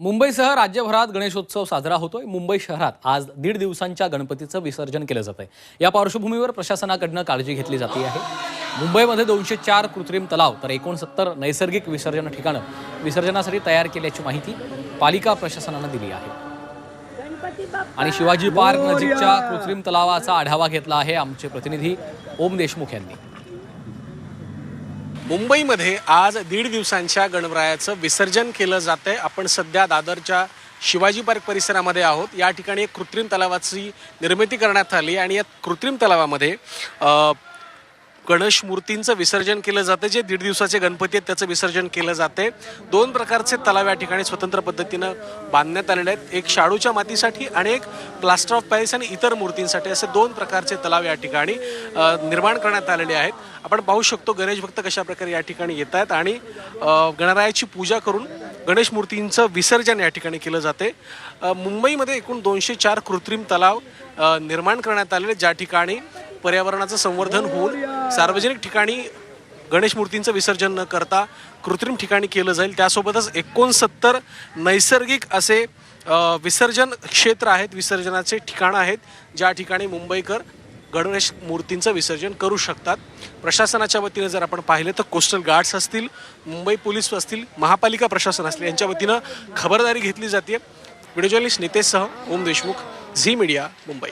मुंबईसह राज्यभरात गणेशोत्सव साजरा होतोय. मुंबई शहरात आज दीड दिवसांच्या गणपतीचं विसर्जन केलं जात आहे या पार्श्वभूमीवर प्रशासनाकडनं काळजी घेतली जाते आहे. मुंबईमध्ये दोनशे चार कृत्रिम तलाव तर एकोणसत्तर नैसर्गिक विसर्जन ठिकाणं विसर्जनासाठी तयार केल्याची माहिती पालिका प्रशासनानं दिली आहे. आणि शिवाजी पार्क नजीकच्या कृत्रिम तलावाचा आढावा घेतला आहे आमचे प्रतिनिधी ओम देशमुख यांनी. मुंबईमध्ये आज दीड दिवसांच्या गणरायाचं विसर्जन केलं जातं आहे आपण सध्या दादरच्या शिवाजी पार्क परिसरामध्ये आहोत. या ठिकाणी एक कृत्रिम तलावाची निर्मिती करण्यात आली आणि या कृत्रिम तलावामध्ये गणेश मूर्तींचं विसर्जन केलं जातं जे दीड दिवसाचे गणपती आहेत त्याचं विसर्जन केलं जाते. दोन प्रकारचे तलाव या ठिकाणी स्वतंत्र पद्धतीनं बांधण्यात आलेले आहेत. एक शाडूच्या मातीसाठी आणि एक प्लास्टर ऑफ पॅरिस आणि इतर मूर्तींसाठी असे दोन प्रकारचे तलाव या ठिकाणी निर्माण करण्यात आलेले आहेत. आपण पाहू शकतो गणेश भक्त कशा प्रकारे या ठिकाणी येत आहेत आणि गणरायाची पूजा करून गणेश मूर्तींचं विसर्जन या ठिकाणी केलं जाते. मुंबईमध्ये एकूण दोनशे चार कृत्रिम तलाव निर्माण करण्यात आलेले ज्या ठिकाणी पर्यावरणाचं संवर्धन होऊन सार्वजनिक ठिकाणी गणेश मूर्तींचं विसर्जन न करता कृत्रिम ठिकाणी केलं जाईल. त्यासोबतच एकोणसत्तर नैसर्गिक असे विसर्जन क्षेत्र आहेत विसर्जनाचे ठिकाणं आहेत ज्या ठिकाणी मुंबईकर गणेश मूर्तींचं विसर्जन करू शकतात. प्रशासनाच्या वतीनं जर आपण पाहिलं तर कोस्टल गार्ड्स असतील मुंबई पोलीस असतील महापालिका प्रशासन असतील यांच्या वतीनं खबरदारी घेतली जाते. व्हिडिओ जर्नलिस्ट नितेशसह ओम देशमुख झी मीडिया मुंबई.